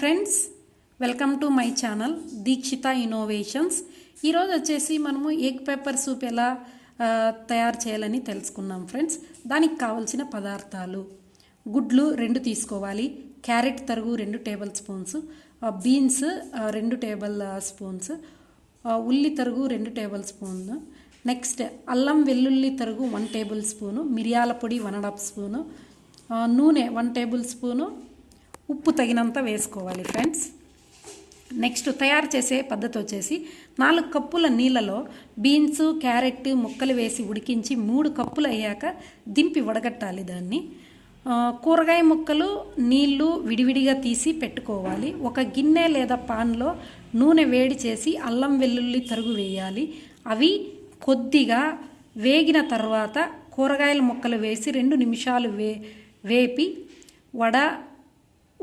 Friends welcome to my channel Dikshita innovations. ఈరోజు వచ్చేసి మనము ఎగ్ పెప్పర్ సూప్ ఎలా తయారు చేయాలని తెలుసుకున్నాం ఫ్రెండ్స్. దానికి కావలసిన పదార్థాలు. గుడ్లు రెండు తీసుకోవాలి. క్యారెట్ తరుగు రెండు టేబుల్ స్పూన్స్. బీన్స్ రెండు టేబుల్ స్పూన్స్. ఉల్లి తరుగు రెండు టేబుల్ స్పూన్. నెక్స్ట్ అల్లం వెల్లుల్లి తరుగు వన్ టేబుల్ స్పూను. మిరియాల పొడి వన్ అండ్ హాఫ్ స్పూను. నూనె వన్ టేబుల్ స్పూను. ఉప్పు తగినంత వేసుకోవాలి ఫ్రెండ్స్ నెక్స్ట్ తయారు చేసే పద్ధతి వచ్చేసి నాలుగు కప్పుల నీళ్ళలో బీన్స్ క్యారెట్ ముక్కలు వేసి ఉడికించి మూడు కప్పులు అయ్యాక దింపి వడగట్టాలి దాన్ని. కూరగాయ ముక్కలు నీళ్ళు విడివిడిగా తీసి పెట్టుకోవాలి. ఒక గిన్నె లేదా పాన్లో నూనె వేడి చేసి అల్లం వెల్లుల్లి తరుగు వేయాలి. అవి కొద్దిగా వేగిన తర్వాత కూరగాయల ముక్కలు వేసి రెండు నిమిషాలు వే వేపి వడ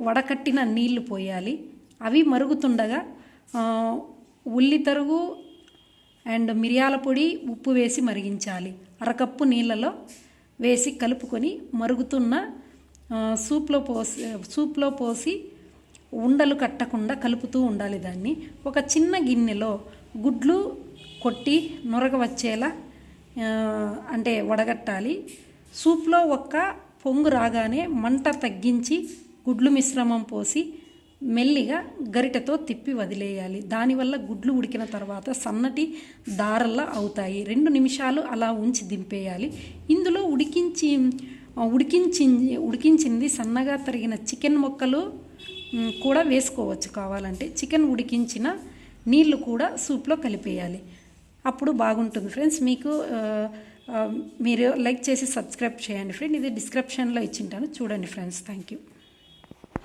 వడకట్టిన నీళ్ళు పోయాలి. అవి మరుగుతుండగా ఉల్లి తరుగు అండ్ మిరియాల పొడి ఉప్పు వేసి మరిగించాలి. అరకప్పు నీళ్ళలో వేసి కలుపుకొని మరుగుతున్న సూప్లో పోసి సూప్లో పోసి ఉండలు కట్టకుండా కలుపుతూ ఉండాలి దాన్ని. ఒక చిన్న గిన్నెలో గుడ్లు కొట్టి నొరగ వచ్చేలా అంటే వడగట్టాలి. సూప్లో ఒక్క పొంగు రాగానే మంట తగ్గించి గుడ్లు మిశ్రమం పోసి మెల్లిగా గరిటెతో తిప్పి వదిలేయాలి. దానివల్ల గుడ్లు ఉడికిన తర్వాత సన్నటి దారల్లా అవుతాయి. రెండు నిమిషాలు అలా ఉంచి దింపేయాలి. ఇందులో ఉడికించి ఉడికించి ఉడికించింది సన్నగా తరిగిన చికెన్ ముక్కలు కూడా వేసుకోవచ్చు కావాలంటే. చికెన్ ఉడికించిన నీళ్ళు కూడా సూప్లో కలిపేయాలి. అప్పుడు బాగుంటుంది ఫ్రెండ్స్. మీకు మీరు లైక్ చేసి సబ్స్క్రైబ్ చేయండి ఫ్రెండ్. ఇది డిస్క్రిప్షన్లో ఇచ్చింటాను. చూడండి ఫ్రెండ్స్. Thank you.